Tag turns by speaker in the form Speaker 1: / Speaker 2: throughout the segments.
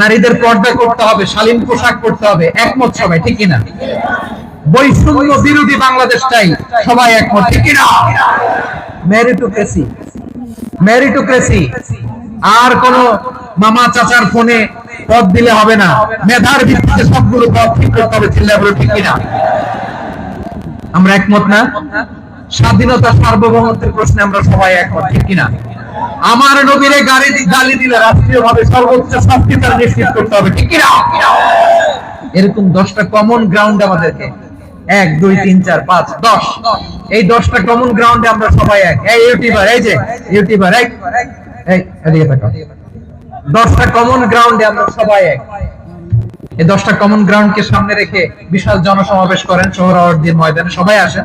Speaker 1: নারীদের পর্দা করতে হবে, শালীন পোশাক করতে হবে, একমত সবাই, ঠিক কিনা? বৈষম্য বিরোধী বাংলাদেশটাই সবাই একমত, ঠিক কিনা? মেরিটোক্রেসি মেরিটোক্রেসি আর কোন মামা চাচার ফোনে পদ দিলে হবে না, মেধার ভিত্তিতে সবগুলো পদ ঠিক করতে হবে চিল্লা বলে, ঠিক কিনা? আমরা একমত না? স্বাধীনতা সার্বভৌমত্বের প্রশ্নে আমরা সবাই একমত, ঠিক কিনা? আমার নবীরে দি- গালি দিলে রাষ্ট্রীয় ভাবে সর্বোচ্চ শাস্তি তার নিশ্চিত করতে হবে, ঠিক কিনা? এরকম দশটা কমন গ্রাউন্ড আমাদেরকে। এক, দুই, তিন, চার, পাঁচ, দশ। এই দশটা কমন গ্রাউন্ডে আমরা সবাই এক। এই ইউটিউবার, এই যে ইউটিউবার, এই এই দশটা কমন গ্রাউন্ডে আমরা সবাই এক। এই দশটা কমন গ্রাউন্ডকে সামনে রেখে বিশাল জনসমাবেশ করেন, সোহরাওয়ার্দীর ময়দানে সবাই আসেন।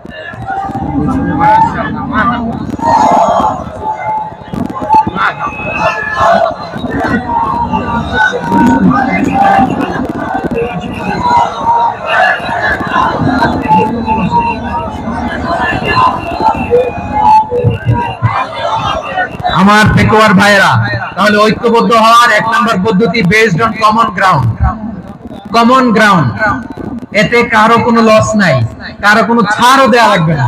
Speaker 1: আমার পেকুয়ার ভাইরা তাহলে ঐক্যবদ্ধ হওয়ার এক নম্বর পদ্ধতি based on common ground common ground এতে কারও কোনো লস নাই, কারও কোনো ছাড়ও দেওয়া লাগবে না।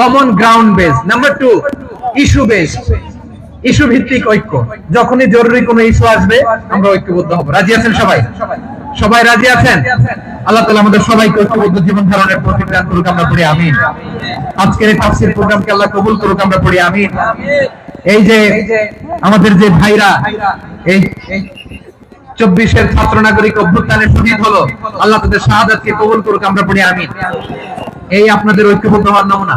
Speaker 1: common ground base number two issue base issue ভিত্তিক ঐক্য। যখনই জরুরি কোনো ইস্যু আসবে, আমরা ঐক্যবদ্ধ হব। রাজি আছেন সবাই? সবাই রাজি আছেন? আল্লাহ তাআলা আমাদের সবাইকে ঐক্যবদ্ধ জীবন ধারণের তৌফিক করুক, আমরা পড়ি, আমিন। আজকের এই তাফসীর প্রোগ্রামকে আল্লাহ কবুল করুক, আমরা পড়ি, আমিন। এই যে আমাদের যে ভাইরা, এই চব্বিশের ছাত্র নাগরিক অভ্যুত্থানে শহীদ হলো, আল্লাহ তাদের শাহাদাতকে কবুল করুক, আমরা পড়ি, আমিন। এই আপনাদের ঐক্যবদ্ধ হওয়ার নমুনা।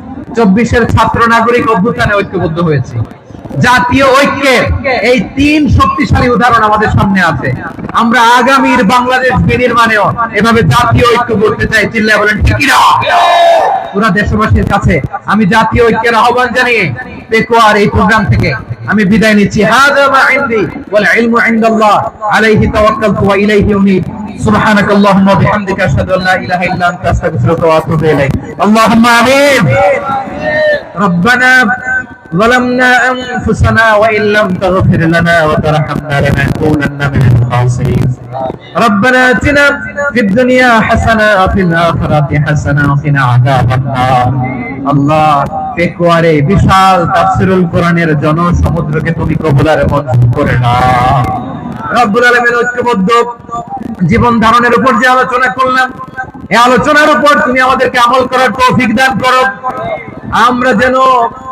Speaker 1: চব্বিশের ছাত্র নাগরিক অভ্যুত্থানে ঐক্যবদ্ধ হয়েছি। জাতীয় ঐক্যের এই তিন শক্তিশালী উদাহরণ আমাদের সামনে আছে। আমরা আগামীর বাংলাদেশ বিনির্মাণেও এভাবে জাতীয় ঐক্য করতে চাই চিল্লা বলেন ঠিকিরা পুরা দেশবাসীর কাছে আমি জাতীয় ঐক্যের আহ্বান জানিয়ে পেকুয়ার এই প্রোগ্রাম থেকে আমি বিদায় নিচ্ছি হাযা মা ইনদি ওয়াল ইলমু ইনদাল্লাহ আলাইহি তাওয়াক্কালতু ওয়া ইলাইহি উনীব سبحانك اللهم وبحمدك اشهد ان لا اله الا انت استغفرك واتوب اليك اللهم امين ربنا ظلمنا انفسنا وان لم تغفر لنا وترحمنا لنكونن من الخاسرين ربنا اتنا في الدنيا حسنه وفي الاخره حسنه وقنا عذاب النار আল্লাহ পেকুয়ারে বিশাল তাফসিরুল কোরআনের তুমি কবুলার মঞ্জুর করে না রব্বুল আলমের ঐক্যবদ্ধ। জীবন ধারণের উপর যে আলোচনা করলাম এই আলোচনার উপর তুমি আমাদেরকে আমল করার তৌফিক দান করো। আমরা যেন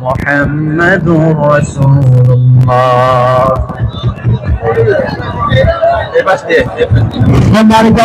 Speaker 1: محمد رسول الله.